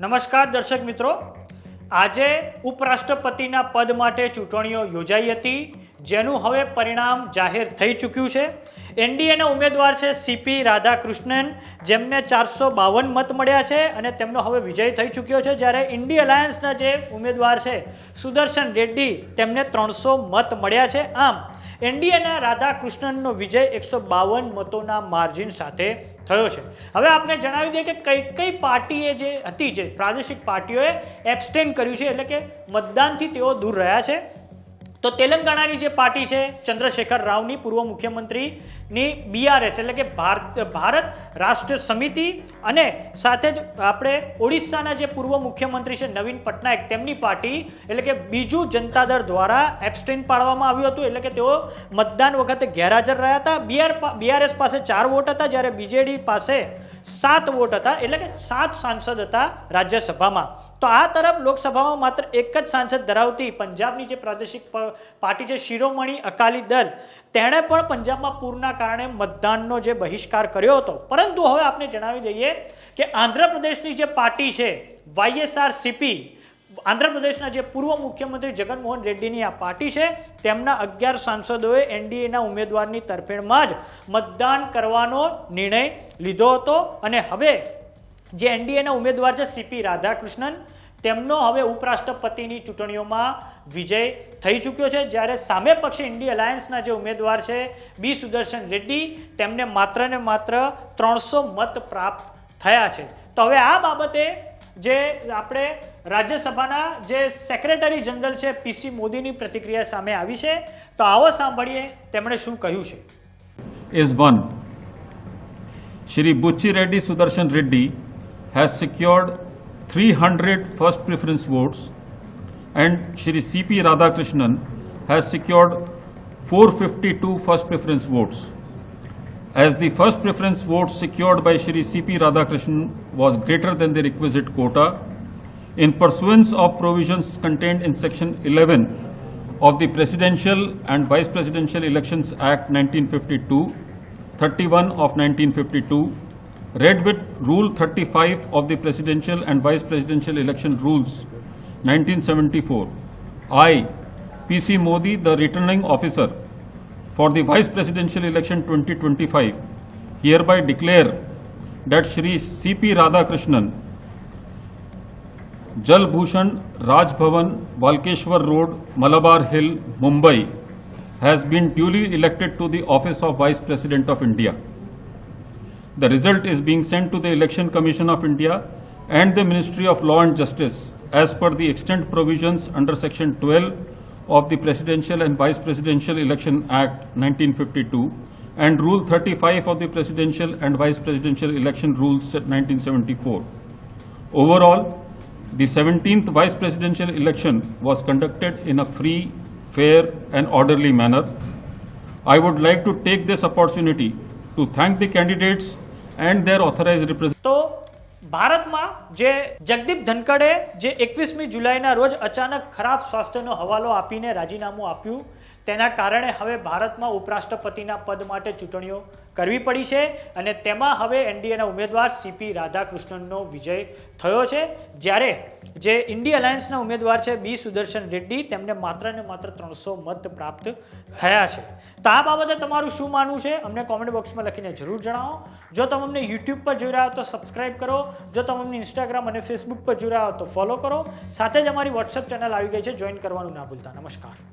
નમસ્કાર દર્શક મિત્રો. આજે ઉપરાષ્ટ્રપતિના પદ માટે ચૂંટણીઓ યોજાઈ હતી, જેનું હવે પરિણામ જાહેર થઈ ચૂક્યું છે. એનડીએના ઉમેદવાર છે સીપી રાધાકૃષ્ણન, જેમને ચારસો બાવન મત મળ્યા છે અને તેમનો હવે વિજય થઈ ચૂક્યો છે. જ્યારે ઇન્ડી અલાયન્સના જે ઉમેદવાર છે સુદર્શન રેડ્ડી, તેમને ત્રણસો મત મળ્યા છે. આમ એનડીએના રાધાકૃષ્ણનનો વિજય એકસો બાવન મતોના માર્જિન સાથે થયો છે. હવે આપણે જણાવી દઈએ કે કઈ કઈ પાર્ટીએ જે હતી જે પ્રાદેશિક પાર્ટીઓએ એબસ્ટેન કર્યું છે, એટલે કે મતદાનથી તેઓ દૂર રહ્યા છે. તો તેલંગાણાની જે પાર્ટી છે, ચંદ્રશેખર રાવની પૂર્વ મુખ્યમંત્રીની બીઆરએસ એટલે કે ભારત ભારત રાષ્ટ્ર સમિતિ અને સાથે જ આપણે ઓડિશાના જે પૂર્વ મુખ્યમંત્રી છે, નવીન પટનાયક, તેમની પાર્ટી એટલે કે બીજું જનતા દળ દ્વારા એબસ્ટેન પાડવામાં આવ્યું હતું. એટલે કે તેઓ મતદાન વખતે ગેરહાજર રહ્યા હતા. બીઆર બીઆરએસ પાસે ચાર વોટ હતા, જ્યારે બીજેડી પાસે સાત વોટ હતા. એટલે કે સાત સાંસદ હતા રાજ્યસભામાં. તો આ તરફ લોકસભામાં માત્ર એક જ સાંસદ ધરાવતી પંજાબની જે પ્રાદેશિક પાર્ટી છે શિરોમણી અકાલી દળ તેણે પણ પંજાબમાં પૂરના કારણે મતદાનનો જે બહિષ્કાર કર્યો હતો. પરંતુ હવે આપણે જણાવી દઈએ કે આંધ્રપ્રદેશની જે પાર્ટી છે વાયએસઆર સીપી આંધ્રપ્રદેશના જે પૂર્વ મુખ્યમંત્રી જગનમોહન રેડ્ડીની આ પાર્ટી છે, તેમના અગિયાર સાંસદોએ એનડીએના ઉમેદવારની તરફેણમાં જ મતદાન કરવાનો નિર્ણય લીધો હતો અને હવે જે એનડીએના ઉમેદવાર છે સીપી રાધાકૃષ્ણન. તેમનો હવે ઉપરાષ્ટ્રપતિની ચૂંટણીઓમાં વિજય થઈ ચૂક્યો છે. જ્યારે સામે પક્ષે ઇન્ડી અલાયન્સના જે ઉમેદવાર છે, બી સુદર્શન રેડ્ડી, તેમને માત્ર ને માત્ર ત્રણસો મત પ્રાપ્ત થયા છે. તો હવે આ બાબતે જે આપણે રાજ્યસભાના જે સેક્રેટરી જનરલ છે પીસી મોદીની પ્રતિક્રિયા સામે આવી છે. તો આવો સાંભળીએ તેમણે શું કહ્યું છે. As one Shri Buchi Reddy, Sudarshan Reddy has secured 300 first preference votes and Shri CP Radhakrishnan has secured 452 first preference votes. As the first preference votes secured by Shri CP Radhakrishnan was greater than the requisite quota, in pursuance of provisions contained in section 11 of the Presidential and Vice Presidential Elections Act 1952, 31 of 1952, read with Rule 35 of the Presidential and Vice Presidential Election Rules 1974. I, PC Modi, the returning officer for the Vice Presidential Election 2025, hereby declare that Shri C.P. Radhakrishnan, Jal Bhushan Raj Bhavan, Valkeshwar Road, Malabar Hill, Mumbai, has been duly elected to the office of Vice President of India. The result is being sent to the Election Commission of India and the Ministry of Law and Justice as per the extent provisions under Section 12 of the Presidential and Vice Presidential Election Act 1952 and Rule 35 of the Presidential and Vice Presidential Election Rules 1974. Overall, the 17th Vice Presidential election was conducted in a free, fair, and orderly manner. I would like to take this opportunity to thank the candidates and their authorise represent તો ભારતમાં જે જગદીપ ધનકડે જે એકવીસમી જુલાઈના રોજ અચાનક ખરાબ સ્વાસ્થ્યનો હવાલો આપીને રાજીનામું આપ્યું, તેના કારણે હવે ભારતમાં ઉપરાષ્ટ્રપતિના પદ માટે ચૂંટણીઓ કરવી પડી છે અને તેમાં હવે એનડીએના ઉમેદવાર સીપી રાધાકૃષ્ણનનો વિજય થયો છે. જ્યારે જે ઇન્ડી અલાયન્સના ઉમેદવાર છે બી સુદર્શન રેડ્ડી, તેમને માત્ર ને માત્ર ત્રણસો મત પ્રાપ્ત થયા છે. તો આ બાબતે તમારું શું માનવું છે? અમને કોમેન્ટ બોક્સમાં લખીને જરૂર જણાવો. જો તમે અમને યુટ્યુબ પર જોઈ રહ્યા હો તો સબસ્ક્રાઇબ કરો. જો તમે અમને ઇન્સ્ટાગ્રામ અને ફેસબુક પર જોઈ રહ્યા હો તો ફોલો કરો. સાથે જ અમારી વોટ્સએપ ચેનલ આવી ગઈ છે. જોઈન કરવાનું ના ભૂલતા. નમસ્કાર.